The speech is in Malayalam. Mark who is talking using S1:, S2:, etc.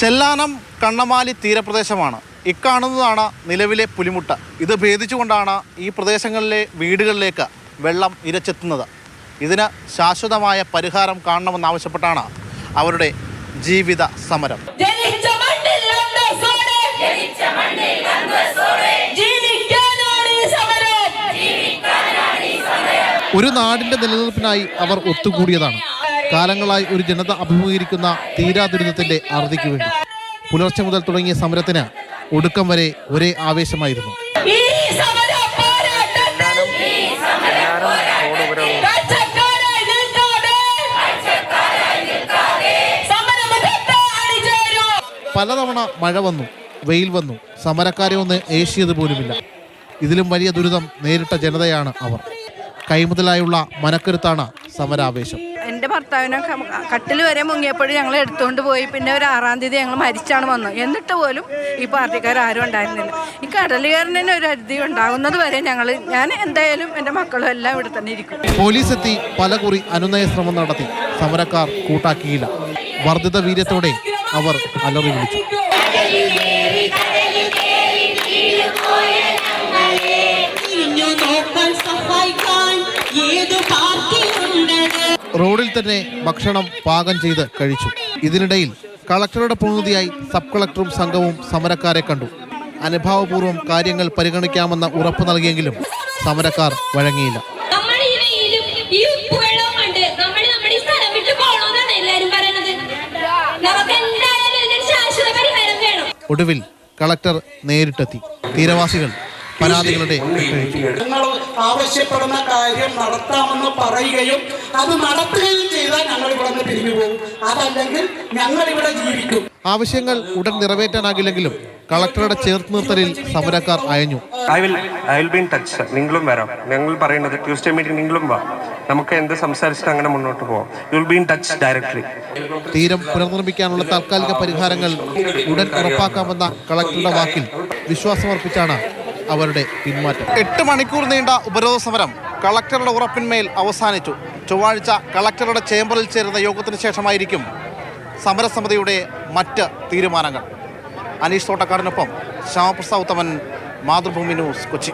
S1: ചെല്ലാനം കണ്ണമാലി തീരപ്രദേശമാണ്. ഇക്കാണുന്നതാണ് നിലവിലെ പുലിമുട്ട. ഇത് ഭേദിച്ചുകൊണ്ടാണ് ഈ പ്രദേശങ്ങളിലെ വീടുകളിലേക്ക് വെള്ളം ഇരച്ചെത്തുന്നത് ഇതിന് ശാശ്വതമായ പരിഹാരം കാണണമെന്നാവശ്യപ്പെട്ടാണ് അവരുടെ ജീവിത സമരം. ഒരു നാടിന്റെ നിലനിൽപ്പിനായി അവർ ഒത്തുകൂടിയതാണ്. കാലങ്ങളായി ഒരു ജനത അഭിമുഖീകരിക്കുന്ന തീരാ ദുരിതത്തിന്റെ അറുതിക്ക് വേണ്ടി. പുലർച്ചെ മുതൽ തുടങ്ങിയ സമരത്തിന് ഒടുക്കം വരെ ഒരേ ആവേശമായിരുന്നു. പലതവണ മഴ വന്നു വെയിൽ വന്നു സമരക്കാരെ ഒന്ന് ഏഷ്യത് പോലുമില്ല. ഇതിലും വലിയ ദുരിതം നേരിട്ട ജനതയാണ് അവർ. കൈമുതലായുള്ള മനക്കരുത്താണ് സമരാവേശം.
S2: എന്റെ ഭർത്താവിനെ കട്ടിൽ വരെ മുങ്ങിയപ്പോഴും ഞങ്ങൾ എടുത്തുകൊണ്ട് പോയി. പിന്നെ ഒരു ആറാം തീയതി ഞങ്ങൾ മരിച്ചാണ് വന്നത്. എന്നിട്ട് പോലും ഈ പാർട്ടിക്കാർ ആരും ഉണ്ടായിരുന്നില്ല. ഈ കടലുകാരനെ ഒരു അരുതി ഉണ്ടാകുന്നത് വരെ ഞങ്ങൾ ഞാൻ എന്തായാലും എന്റെ മക്കളും എല്ലാം ഇവിടെ തന്നെ ഇരിക്കും.
S1: പോലീസ് എത്തി പലകുറി അനുനയ ശ്രമം നടത്തി. സമരക്കാർ കൂട്ടാക്കിയില്ല. വർദ്ധിത വീര്യത്തോടെ അവർ അലറി വിളിച്ചു. റോഡിൽ തന്നെ ഭക്ഷണം പാകം ചെയ്ത് കഴിച്ചു. ഇതിനിടയിൽ കളക്ടറുടെ പ്രതിനിധിയായി സബ് കളക്ടറും സംഘവും സമരക്കാരെ കണ്ടു. അനുഭാവപൂർവം കാര്യങ്ങൾ പരിഗണിക്കാമെന്ന ഉറപ്പ് നൽകിയെങ്കിലും സമരക്കാർ വഴങ്ങിയില്ല. ഒടുവിൽ കളക്ടർ നേരിട്ടെത്തി. തീരവാസികൾ പരാതികളുടെ
S3: ആവശ്യപ്പെടുന്ന കാര്യം നടത്താമെന്ന് പറയുകയും അത് നടത്തുകയും ചെയ്താൽ ഞങ്ങൾ ഇവിടെ നിന്ന് പിരിഞ്ഞു പോകും. അതല്ലെങ്കിൽ ഞങ്ങൾ ഇവിടെ ജീവിക്കും.
S1: ആവശ്യങ്ങൾ ഉടൻ നിറവേറ്റാനാകില്ലെങ്കിലും കളക്ടറുടെ ചേർത്ത് നിർത്തലിൽ സമരക്കാർ അയഞ്ഞു.
S4: I will I will be in touch നിങ്ങളും വരാം. ഞങ്ങൾ പറയുന്നത് ട്യൂസ്ഡേ മീറ്റിംഗ് നിങ്ങളും വാ. നമുക്ക് എന്ത് സംസാരിച്ചിട്ട് അങ്ങനെ മുന്നോട്ട് പോവാം. You will be in touch directory
S1: തീരം പുനർനിർമ്മിക്കാനുള്ള താൽക്കാലിക പരിഹാരങ്ങൾ ഉടൻ ഉറപ്പാക്കാമെന്ന കളക്ടറുടെ വാക്കിൽ വിശ്വാസമർപ്പിച്ചാണ് അവരുടെ പിന്മാറ്റം. എട്ട് മണിക്കൂർ നീണ്ട ഉപരോധ സമരം കളക്ടറുടെ ഉറപ്പിന്മേൽ അവസാനിച്ചു. ചൊവ്വാഴ്ച കളക്ടറുടെ ചേംബറിൽ ചേരുന്ന യോഗത്തിന് ശേഷമായിരിക്കും സമരസമിതിയുടെ മറ്റ് തീരുമാനങ്ങൾ. അനീഷ് തോട്ടക്കാടിനൊപ്പം ശ്യാമപ്രസാദ് ഉത്തമൻ മാതൃഭൂമി ന്യൂസ് കൊച്ചി.